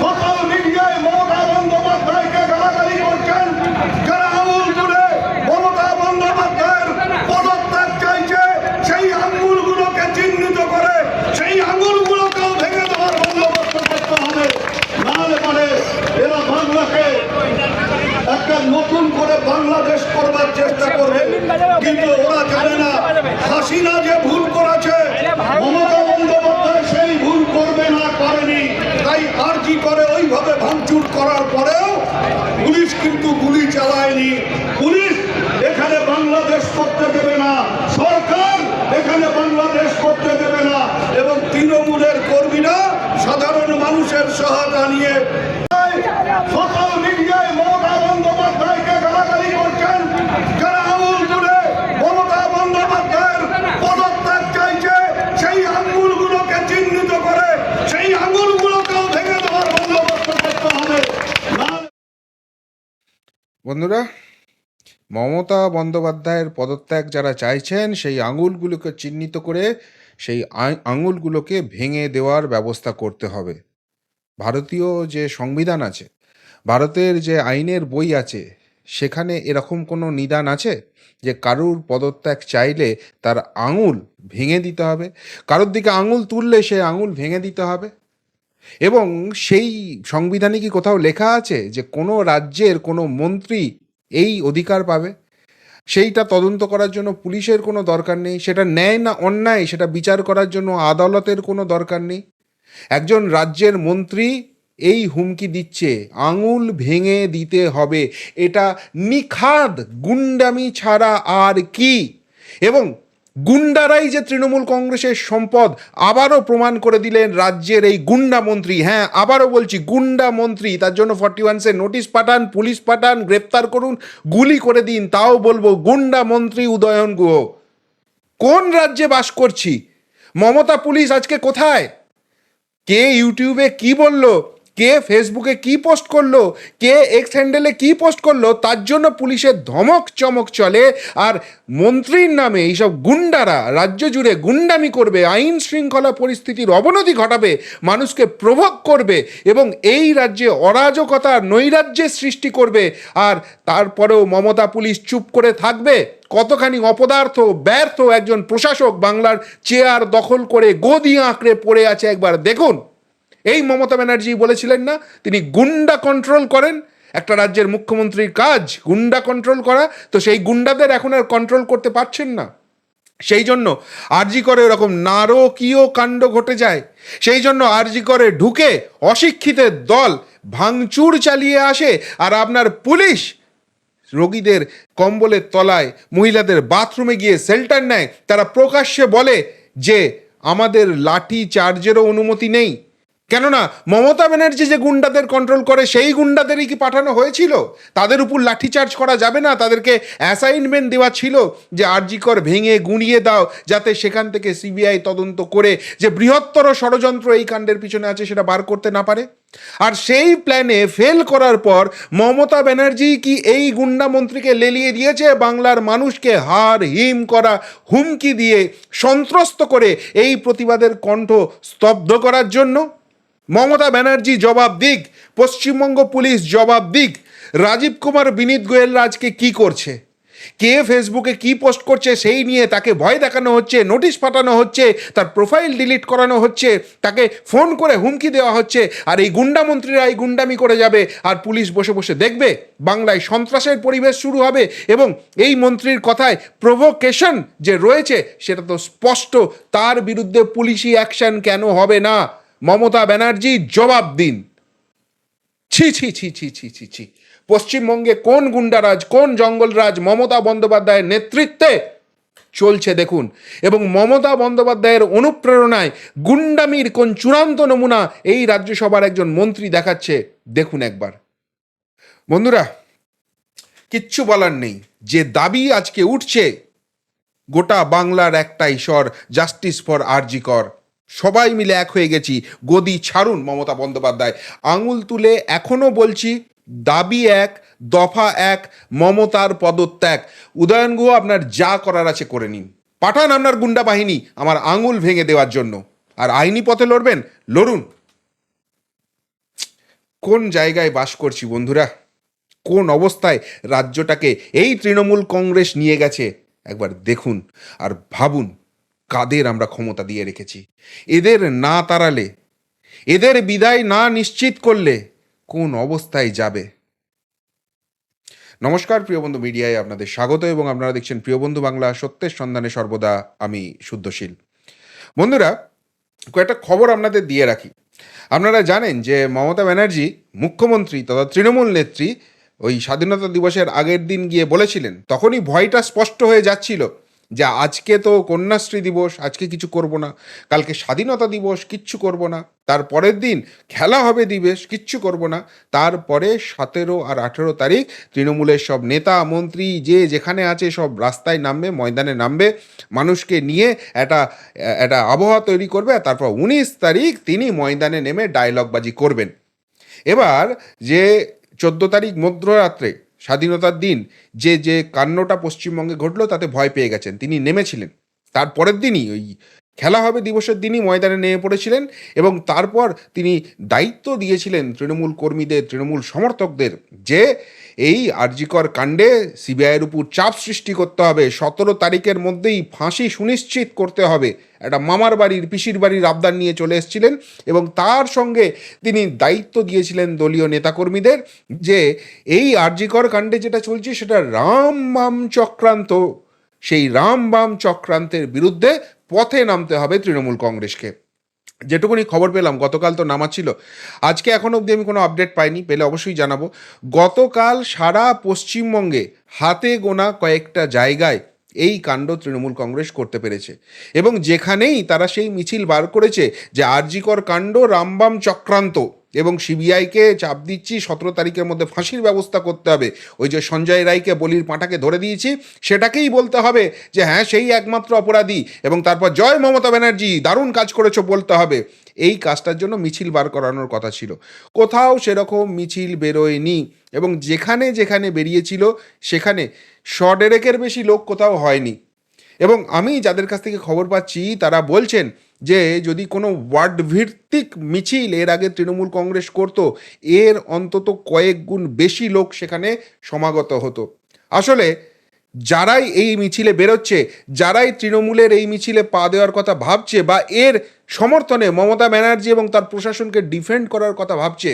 Social মিডিয়ায় মমতা চিহ্নিত করে, সেই আঙুলগুলোকেও ভেঙে দেওয়ার বন্দোবস্ত করতে হবে। একটা নতুন করে বাংলাদেশ করবার চেষ্টা করবে। কিন্তু ওরা জানে না, হাসিনা যে ভুল করেছে মমতা বন্দ্যোপাধ্যায় সেই ভুল করবে না করেনি তাই আর্জি করে ওইভাবে ভাঙচুর করার পরেও পুলিশ কিন্তু গুলি চালায়নি পুলিশ এখানে বাংলাদেশ করতে দেবে না। সরকার এখানে বাংলাদেশ করতে দেবে না। এবং তৃণমূলের কর্মীরা সাধারণ মানুষের সহায়তা নিয়ে চিহ্নিত করে, সেই ভেঙে দেওয়ার করতে হবে। বন্ধুরা মমতা বন্দ্যোপাধ্যায়ের পদত্যাগ যারা চাইছেন, সেই আঙুলগুলোকে চিহ্নিত করে সেই আঙুলগুলোকে ভেঙে দেওয়ার ব্যবস্থা করতে হবে। ভারতীয় যে সংবিধান আছে, ভারতের যে আইনের বই আছে, সেখানে এরকম কোনো নিদান আছে যে কারুর পদত্যাগ চাইলে তার আঙুল ভেঙে দিতে হবে? কারোর দিকে আঙুল তুললে সে আঙুল ভেঙে দিতে হবে? এবং সেই সংবিধানে কি কোথাও লেখা আছে যে কোনো রাজ্যের কোনো মন্ত্রী এই অধিকার পাবে। সেইটা তদন্ত করার জন্য পুলিশের কোনো দরকার নেই। সেটা ন্যায় না অন্যায়, সেটা বিচার করার জন্য আদালতের কোনো দরকার নেই। একজন রাজ্যের মন্ত্রী এই হুমকি দিচ্ছে, আঙুল ভেঙে দিতে হবে। এটা নিখাদ গুন্ডামি ছাড়া আর কি? এবং গুন্ডারাই যে তৃণমূল কংগ্রেসের সম্পদ, আবারও প্রমাণ করে দিলেন রাজ্যের এই গুন্ডা মন্ত্রী। হ্যাঁ আবারও বলছি, গুন্ডা মন্ত্রী। তার জন্য ফর্টি ওয়ানসে নোটিশ পাঠান, পুলিশ পাঠান, গ্রেপ্তার করুন, গুলি করে দিন। তাও বলব, গুন্ডা মন্ত্রী উদয়ন গুহ, কোন রাজ্যে বাস করছি? মমতা পুলিশ আজকে কোথায়? কে ইউটিউবে কি বলল? কে ফেসবুকে কি পোস্ট করল, কে এক্স হ্যান্ডেলে কি পোস্ট করল, তার জন্য পুলিশের ধমক চমক চলে। আর মন্ত্রীর নামে এইসব গুন্ডারা রাজ্য জুড়ে গুন্ডামি করবে, আইন শৃঙ্খলা পরিস্থিতির অবনতি ঘটাবে, মানুষকে প্রভোগ করবে এবং এই রাজ্যে অরাজকতা, নৈরাজ্যের সৃষ্টি করবে। আর তারপরেও মমতা পুলিশ চুপ করে থাকবে, কতখানি অপদার্থ ব্যর্থ একজন প্রশাসক বাংলার চেয়ার দখল করে গদি আঁকড়ে পড়ে আছে একবার। দেখুন। এই মমতা ব্যানার্জি বলেছিলেন না, তিনি গুন্ডা কন্ট্রোল করেন, একটা রাজ্যের মুখ্যমন্ত্রীর কাজ গুন্ডা কন্ট্রোল করা, তো সেই গুন্ডাদের এখন আর কন্ট্রোল করতে পারছেন না। সেই জন্য আরজি করে এরকম নারকীয় কাণ্ড ঘটে যায়, সেই জন্য আরজি করে ঢুকে অশিক্ষিতের দল ভাঙচুর চালিয়ে আসে, আর আপনার পুলিশ রোগীদের কম্বলের তলায়, মহিলাদের বাথরুমে গিয়ে শেল্টার নেয়, তারা প্রকাশ্যে বলে যে, আমাদের লাঠি চার্জেরও অনুমতি নেই। কেননা মমতা ব্যানার্জি যে গুন্ডাদের কন্ট্রোল করে, সেই গুন্ডাদেরই কি পাঠানো হয়েছিল? তাদের উপর লাঠিচার্জ করা যাবে না? তাদেরকে অ্যাসাইনমেন্ট দেওয়া ছিল যে আরজিকর ভেঙে গুঁড়িয়ে দাও, যাতে সেখান থেকে সিবিআই তদন্ত করে যে বৃহত্তর ষড়যন্ত্র এই কাণ্ডের পিছনে আছে সেটা বার করতে না পারে? আর সেই প্ল্যানে ফেল করার পর মমতা ব্যানার্জি কি এই গুন্ডা মন্ত্রীকে লেলিয়ে দিয়েছে? বাংলার মানুষকে হার হিম করা হুমকি দিয়ে সন্ত্রস্ত করে এই প্রতিবাদের কণ্ঠ স্তব্ধ করার জন্য? মমতা ব্যানার্জি জবাব দিক, পশ্চিমবঙ্গ পুলিশ জবাব দিক। রাজীব কুমার বিনীত গোয়েলরা আজকে কি করছে? কে ফেসবুকে কি পোস্ট করছে সেই নিয়ে তাকে ভয় দেখানো হচ্ছে, নোটিশ পাঠানো হচ্ছে, তার প্রোফাইল ডিলিট করানো হচ্ছে, তাকে ফোন করে হুমকি দেওয়া হচ্ছে, আর এই গুন্ডামন্ত্রীরা এই গুন্ডামি করে যাবে, আর পুলিশ বসে বসে দেখবে, বাংলায় সন্ত্রাসের পরিবেশ শুরু হবে, এবং এই মন্ত্রীর কথায় প্রভোকেশন যে রয়েছে, সেটা তো স্পষ্ট, তার বিরুদ্ধে পুলিশি অ্যাকশন কেন হবে না? মমতা ব্যানার্জি জবাব দিন। ছি ছি ছি ছি ছি ছি ছি। পশ্চিমবঙ্গে কোন গুন্ডারাজ, কোন জঙ্গলরাজ মমতা বন্দ্যোপাধ্যায়ের নেতৃত্বে চলছে দেখুন। এবং মমতা বন্দ্যোপাধ্যায়ের অনুপ্রেরণায় গুন্ডামির কোন চূড়ান্ত নমুনা এই রাজ্যসভার একজন মন্ত্রী দেখাচ্ছে, দেখুন একবার। বন্ধুরা, কিচ্ছু বলার নেই। যে দাবি আজকে উঠছে, গোটা বাংলার একটাই স্বর জাস্টিস ফর আরজি কর সবাই মিলে এক হয়ে গেছি। গদি ছাড়ুন মমতা বন্দ্যোপাধ্যায়। আঙুল তুলে এখনও বলছি, দাবি এক, দফা এক, মমতার পদত্যাগ। উদয়ন গুহ, আপনার যা করার আছে করে নিন। পাঠান আপনার গুন্ডা বাহিনী আমার আঙুল ভেঙে দেওয়ার জন্য। আর আইনি পথে লড়বেন? লড়ুন। কোন জায়গায় বাস করছি বন্ধুরা? কোন অবস্থায় রাজ্যটাকে এই তৃণমূল কংগ্রেস নিয়ে গেছে? একবার দেখুন আর ভাবুন। কাদের আমরা ক্ষমতা দিয়ে রেখেছি? এদের না তাড়ালে, এদের বিদায় না নিশ্চিত করলে কোন অবস্থায় যাবে? নমস্কার, প্রিয় বন্ধু মিডিয়ায় আপনাদের স্বাগত এবং আপনারা দেখছেন প্রিয় বন্ধু বাংলা, সত্যের সন্ধানে সর্বদা আমি শুদ্ধশীল। বন্ধুরা, কয়েকটা খবর আপনাদের দিয়ে রাখি। আপনারা জানেন যে মমতা ব্যানার্জি মুখ্যমন্ত্রী তথা তৃণমূল নেত্রী ওই স্বাধীনতা দিবসের আগের দিন গিয়ে বলেছিলেন, তখনই ভয়টা স্পষ্ট হয়ে যাচ্ছিল। যে আজকে তো কন্যাশ্রী দিবস, আজকে কিছু করব না। কালকে স্বাধীনতা দিবস, কিচ্ছু করব না। তার পরের দিন খেলা হবে দিবস, কিচ্ছু করব না। তারপরে সতেরো আর আঠেরো তারিখ তৃণমূলের সব নেতা, মন্ত্রী, যে যেখানে আছে সব রাস্তায় নামবে, ময়দানে নামবে, মানুষকে নিয়ে একটা একটা আবহাওয়া তৈরি করবে আর তারপর উনিশ তারিখ তিনি ময়দানে নেমে ডায়লগবাজি করবেন। এবার যে চোদ্দ তারিখ মধ্যরাত্রে স্বাধীনতার দিন, যে যে কান্নটা পশ্চিমবঙ্গে ঘটলো তাতে ভয় পেয়ে গেছেন। তিনি নেমেছিলেন। তারপরের দিনই ওই খেলা হবে দিবসের দিনই ময়দানে নেমে পড়েছিলেন এবং তারপর তিনি দায়িত্ব দিয়েছিলেন তৃণমূল কর্মীদের, তৃণমূল সমর্থকদের যে, এই আরজিকর কাণ্ডে সিবিআইয়ের উপর চাপ সৃষ্টি করতে হবে। সতেরো তারিখের মধ্যেই ফাঁসি সুনিশ্চিত করতে হবে। একটা মামার বাড়ির, পিসির বাড়ির আবদার নিয়ে চলে এসেছিলেন এবং তার সঙ্গে তিনি দায়িত্ব দিয়েছিলেন দলীয় নেতাকর্মীদের যে এই আরজিকর কাণ্ডে যেটা চলছে সেটা রাম বাম চক্রান্ত, সেই রাম বাম চক্রান্তের বিরুদ্ধে পথে নামতে হবে তৃণমূল কংগ্রেসকে। যেটুকুনি খবর পেলাম, গতকাল তো নামা ছিল। আজকে এখন অবধি আমি কোনো আপডেট পাইনি, পেলে অবশ্যই জানাব। গতকাল সারা পশ্চিমবঙ্গে হাতে গোনা কয়েকটা জায়গায় এই কাণ্ড তৃণমূল কংগ্রেস করতে পেরেছে। এবং যেখানেই তারা সেই মিছিল বার করেছে যে আরজিকর কাণ্ড রামবাম চক্রান্ত। এবং সিবিআইকে চাপ দিচ্ছি, সতেরো তারিখের মধ্যে ফাঁসির ব্যবস্থা করতে হবে। ওই যে সঞ্জয় রায়কে বলির পাঁটাকে ধরে দিয়েছি, সেটাকেই বলতে হবে যে হ্যাঁ সেই একমাত্র অপরাধী এবং তারপর জয় মমতা ব্যানার্জি, দারুণ কাজ করেছ বলতে হবে। এই কাজটার জন্য মিছিল বার করানোর কথা ছিল। কোথাও সেরকম মিছিল বেরোয়নি এবং যেখানে যেখানে বেরিয়েছিল, সেখানে শডেরেকের বেশি লোক কোথাও হয়নি। এবং আমি যাদের কাছ থেকে খবর পাচ্ছি, তারা বলছেন যে যদি কোনো ওয়ার্ড ভিত্তিক মিছিল এর আগে তৃণমূল কংগ্রেস করতো, এর অন্তত কয়েক গুণ বেশি লোক সেখানে সমাগত হতো। আসলে যারাই এই মিছিলে বেরোচ্ছে, যারাই তৃণমূলের এই মিছিলে পা দেওয়ার কথা ভাবছে বা এর সমর্থনে মমতা ব্যানার্জি এবং তার প্রশাসনকে ডিফেন্ড করার কথা ভাবছে,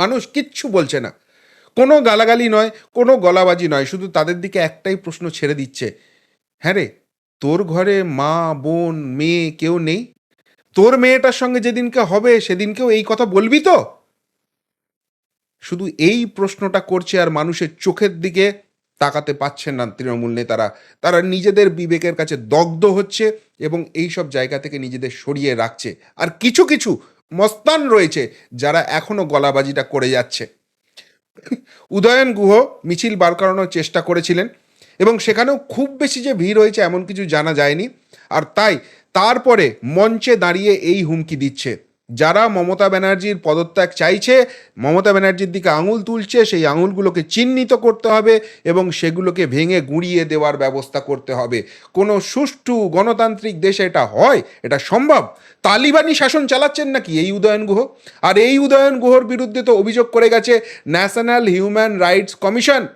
মানুষ কিচ্ছু বলছে না। কোনো গালাগালি নয়, কোনো গলাবাজি নয়, শুধু তাদের দিকে একটাই প্রশ্ন ছেড়ে দিচ্ছে। হ্যাঁ রে? তোর ঘরে মা, বোন, মেয়ে কেউ নেই? তোর মেয়েটার সঙ্গে যেদিনকে হবে, সেদিনকেও এই কথা বলবি তো? শুধু এই প্রশ্নটা করছে আর মানুষের চোখের দিকে তাকাতে পাচ্ছেন না তৃণমূল নেতারা। তারা নিজেদের বিবেকের কাছে দগ্ধ হচ্ছে এবং এই সব জায়গা থেকে নিজেদের সরিয়ে রাখছে। আর কিছু কিছু মস্তান রয়েছে যারা এখনও গলাবাজিটা করে যাচ্ছে। উদয়ন গুহ মিছিল বার করানোর চেষ্টা করেছিলেন। এবং সেখানেও খুব বেশি যে ভিড় হয়েছে এমন কিছু জানা যায়নি। আর তাই তারপরে মঞ্চে দাঁড়িয়ে এই হুমকি দিচ্ছে। যারা মমতা ব্যানার্জির পদত্যাগ চাইছে, মমতা ব্যানার্জির দিকে আঙুল তুলছে, সেই আঙুলগুলোকে চিহ্নিত করতে হবে এবং সেগুলোকে ভেঙে গুঁড়িয়ে দেওয়ার ব্যবস্থা করতে হবে। কোনো সুষ্ঠু গণতান্ত্রিক দেশে এটা হয়? এটা সম্ভব? তালিবানি শাসন চালাচ্ছেন নাকি এই উদয়ন গুহ? আর এই উদয়ন গুহর বিরুদ্ধে তো অভিযোগ করে গেছে ন্যাশনাল হিউম্যান রাইটস কমিশন।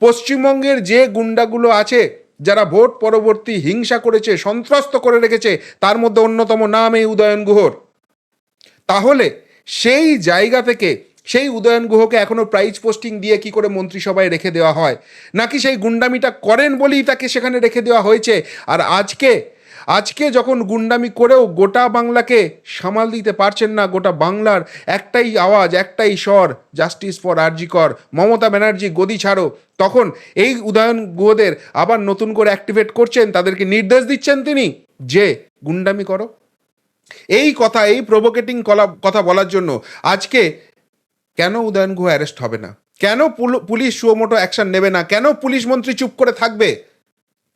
পশ্চিমবঙ্গের যে গুন্ডাগুলো আছে, যারা ভোট পরবর্তী হিংসা করেছে, সন্ত্রস্ত করে রেখেছে, তার মধ্যে অন্যতম নাম এই উদয়ন গুহর। তাহলে সেই জায়গা থেকে সেই উদয়ন গুহকে এখনও প্রাইজ পোস্টিং দিয়ে কি করে মন্ত্রিসভায় রেখে দেওয়া হয়? নাকি সেই গুন্ডামিটা করেন বলেই তাকে সেখানে রেখে দেওয়া হয়েছে? আর আজকে আজকে যখন গুন্ডামি করেও গোটা বাংলাকে সামাল দিতে পারছেন না, গোটা বাংলার একটাই আওয়াজ, একটাই স্বর জাস্টিস ফর আরজিকর মমতা ব্যানার্জি গদি ছাড়ো, তখন এই উদয়ন গুহদের আবার নতুন করে অ্যাক্টিভেট করছেন, তাদেরকে নির্দেশ দিচ্ছেন তিনি যে, গুন্ডামি করো। এই কথা, এই প্রভোকেটিং কথা বলার জন্য আজকে কেন উদয়ন গুহ অ্যারেস্ট হবে না? কেন পুল- পুলিশ সুমোটো অ্যাকশন নেবে না? কেন পুলিশ মন্ত্রী চুপ করে থাকবে?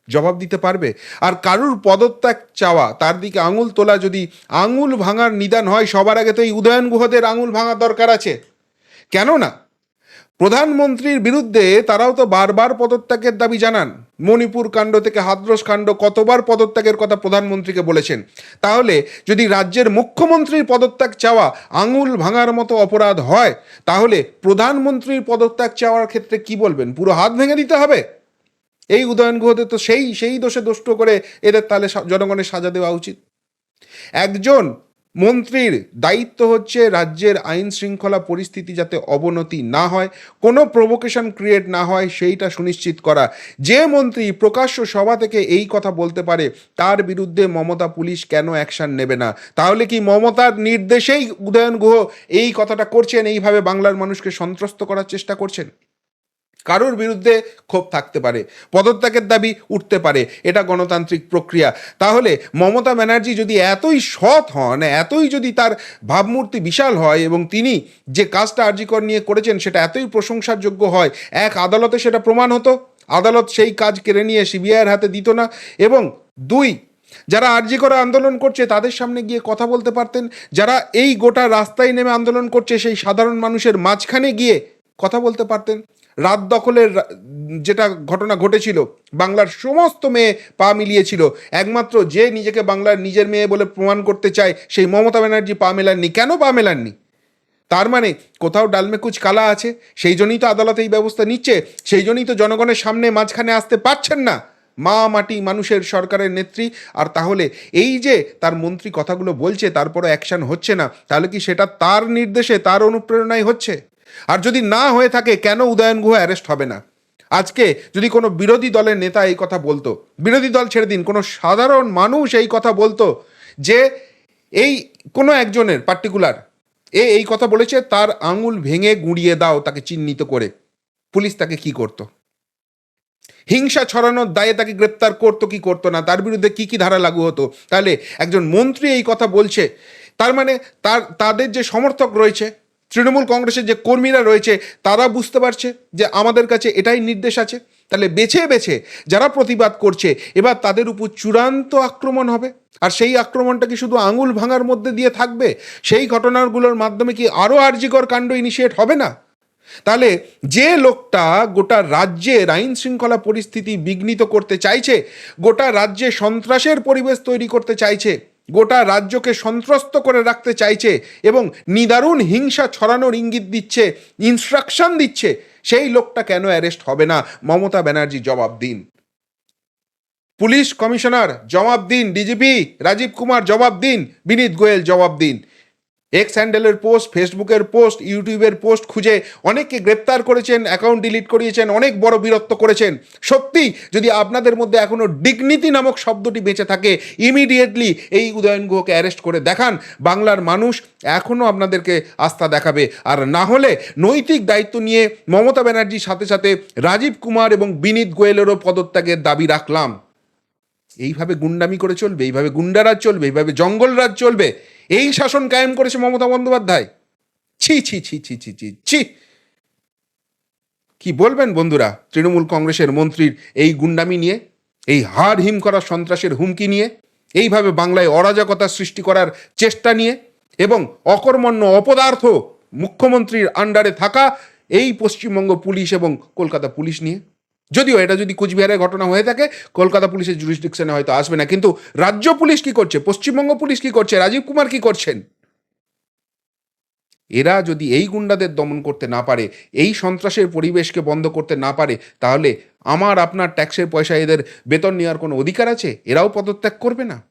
জবাব দিতে পারবে। আর কারুর পদত্যাগ চাওয়া, তার দিকে আঙুল তোলা যদি আঙুল ভাঙার নিদান হয়, সবার আগে তো এই উদয়ন গুহদের আঙুল ভাঙার দরকার আছে। কেন না প্রধানমন্ত্রীর বিরুদ্ধে তারাও তো বারবার পদত্যাগের দাবি জানান। মণিপুর কাণ্ড থেকে হাদ্রস কাণ্ড কতবার পদত্যাগের কথা প্রধানমন্ত্রীকে বলেছেন। তাহলে যদি রাজ্যের মুখ্যমন্ত্রীর পদত্যাগ চাওয়া আঙুল ভাঙার মতো অপরাধ হয়, তাহলে প্রধানমন্ত্রীর পদত্যাগ চাওয়ার ক্ষেত্রে কি বলবেন? পুরো হাত ভেঙে দিতে হবে? এই উদয়ন গুহতে তো সেই সেই দোষে দোষ্ট করে এদের তাহলে জনগণের সাজা দেওয়া উচিত। একজন মন্ত্রীর দায়িত্ব হচ্ছে রাজ্যের আইন শৃঙ্খলা পরিস্থিতি যাতে অবনতি না হয়, কোনো প্রভোকেশন ক্রিয়েট না হয়, সেইটা সুনিশ্চিত করা। যে মন্ত্রী প্রকাশ্য সভা থেকে এই কথা বলতে পারে, তার বিরুদ্ধে মমতা পুলিশ কেন অ্যাকশন নেবে না? তাহলে কি মমতার নির্দেশেই উদয়ন গুহ এই কথাটা করছেন, এইভাবে বাংলার মানুষকে সন্ত্রস্ত করার চেষ্টা করছেন? কারোর বিরুদ্ধে ক্ষোভ থাকতে পারে, পদত্যাগের দাবি উঠতে পারে, এটা গণতান্ত্রিক প্রক্রিয়া। তাহলে মমতা ব্যানার্জি যদি এতই সৎ হন, এতই যদি তার ভাবমূর্তি বিশাল হয় এবং তিনি যে কাজটা আর্জিকর নিয়ে করেছেন সেটা এতই প্রশংসার যোগ্য হয়, এক আদালতে সেটা প্রমাণ হতো? আদালত সেই কাজ কেড়ে নিয়ে সিবিআইয়ের হাতে দিত না? এবং দুই, যারা আরজি করে আন্দোলন করছে তাদের সামনে গিয়ে কথা বলতে পারতেন? যারা এই গোটা রাস্তায় নেমে আন্দোলন করছে সেই সাধারণ মানুষের মাঝখানে গিয়ে কথা বলতে পারতেন। রাত দখলের যেটা ঘটনা ঘটেছিল, বাংলার সমস্ত মেয়ে পা মিলিয়েছিল। একমাত্র যে নিজেকে বাংলার নিজের মেয়ে বলে প্রমাণ করতে চায়, সেই মমতা ব্যানার্জি পা মেলাননি। কেন পা মেলাননি? তার মানে কোথাও ডালমেকুচ কালা আছে, সেই জন্যই তো আদালত এই ব্যবস্থা নিচ্ছে, সেই জন্যই তো জনগণের সামনে মাঝখানে আসতে পারছেন না। মা মাটি মানুষের সরকারের নেত্রী, আর তাহলে এই যে তার মন্ত্রী কথাগুলো বলছে, তারপরও অ্যাকশন হচ্ছে না, তাহলে কি সেটা তার নির্দেশে, তার অনুপ্রেরণায় হচ্ছে? আর যদি না হয়ে থাকে, কেন উদয়ন গুহ অ্যারেস্ট হবে না? আজকে যদি কোনো বিরোধী দলের নেতা এই কথা বলতো, বিরোধী দল ছেড়ে দিন, কোনো সাধারণ মানুষ এই কথা বলতো যে এই কোনো একজনের পার্টিকুলার এ এই কথা বলেছে, তার আঙুল ভেঙে গুঁড়িয়ে দাও তাকে চিহ্নিত করে। পুলিশ তাকে কি করতো? হিংসা ছড়ানোর দায়ে তাকে গ্রেপ্তার করতো, কি করতো না? তার বিরুদ্ধে কি কি ধারা লাগু হতো? তাহলে একজন মন্ত্রী এই কথা বলছে, তার মানে তার, তাদের যে সমর্থক রয়েছে তৃণমূল কংগ্রেসের যে কর্মীরা রয়েছে, তারা বুঝতে পারছে যে আমাদের কাছে এটাই নির্দেশ আছে। তাহলে বেছে বেছে যারা প্রতিবাদ করছে, এবার তাদের উপর চূড়ান্ত আক্রমণ হবে। আর সেই আক্রমণটা কি শুধু আঙুল ভাঙার মধ্যে দিয়ে থাকবে? সেই ঘটনাগুলোর মাধ্যমে কি আরও আর্যিকর কাণ্ড ইনিশিয়েট হবে না? তাহলে যে লোকটা গোটা রাজ্যের আইন শৃঙ্খলা পরিস্থিতি বিঘ্নিত করতে চাইছে, গোটা রাজ্যে সন্ত্রাসের পরিবেশ তৈরি করতে চাইছে গোটা রাজ্যকে সন্ত্রস্ত করে রাখতে চাইছে এবং নিদারুণ হিংসা ছড়ানোর ইঙ্গিত দিচ্ছে ইনস্ট্রাকশন দিচ্ছে, সেই লোকটা কেন অ্যারেস্ট হবে না? মমতা ব্যানার্জি জবাব দিন। পুলিশ কমিশনার জবাব দিন ডিজিপি রাজীব কুমার জবাব দিন, বিনীত গোয়েল জবাব দিন। এক্স হ্যান্ডেলের পোস্ট ফেসবুকের পোস্ট ইউটিউবের পোস্ট খুঁজে অনেককে গ্রেপ্তার করেছেন অ্যাকাউন্ট ডিলিট করিয়েছেন, অনেক বড় বীরত্ব করেছেন। সত্যি যদি আপনাদের মধ্যে এখনও ডিগনিটি নামক শব্দটি বেঁচে থাকে ইমিডিয়েটলি এই উদয়ন গুহকে অ্যারেস্ট করে দেখান। বাংলার মানুষ এখনও আপনাদেরকে আস্থা দেখাবে। আর না হলে নৈতিক দায়িত্ব নিয়ে মমতা ব্যানার্জির সাথে সাথে রাজীব কুমার এবং বিনীত গোয়েলেরও পদত্যাগের দাবি রাখলাম। এইভাবে গুন্ডামি করে চলবে, এইভাবে গুন্ডারাজ চলবে, এইভাবে জঙ্গলরাজ চলবে। এই শাসন কায়েম করেছে মমতা বন্দ্যোপাধ্যায়। ছি ছি ছি ছি ছি ছি ছি। কি বলবেন বন্ধুরা, তৃণমূল কংগ্রেসের মন্ত্রীর এই গুন্ডামি নিয়ে, এই হার হিম করা সন্ত্রাসের হুমকি নিয়ে, এইভাবে বাংলায় অরাজকতা সৃষ্টি করার চেষ্টা নিয়ে এবং অকর্মণ্য অপদার্থ মুখ্যমন্ত্রীর আন্ডারে থাকা এই পশ্চিমবঙ্গ পুলিশ এবং কলকাতা পুলিশ নিয়ে। যদিও এটা যদি কুচবিহারের ঘটনা হয়ে থাকে, কলকাতা পুলিশের জুরিসডিকশনে হয়তো আসবে না। কিন্তু রাজ্য পুলিশ কি করছে? পশ্চিমবঙ্গ পুলিশ কি করছে? রাজীব কুমার কি করছেন? এরা যদি এই গুন্ডাদের দমন করতে না পারে, এই সন্ত্রাসের পরিবেশকে বন্ধ করতে না পারে, তাহলে আমার, আপনার ট্যাক্সের পয়সা এদের বেতন নেওয়ার কোনো অধিকার আছে? এরাও পদত্যাগ করবে না?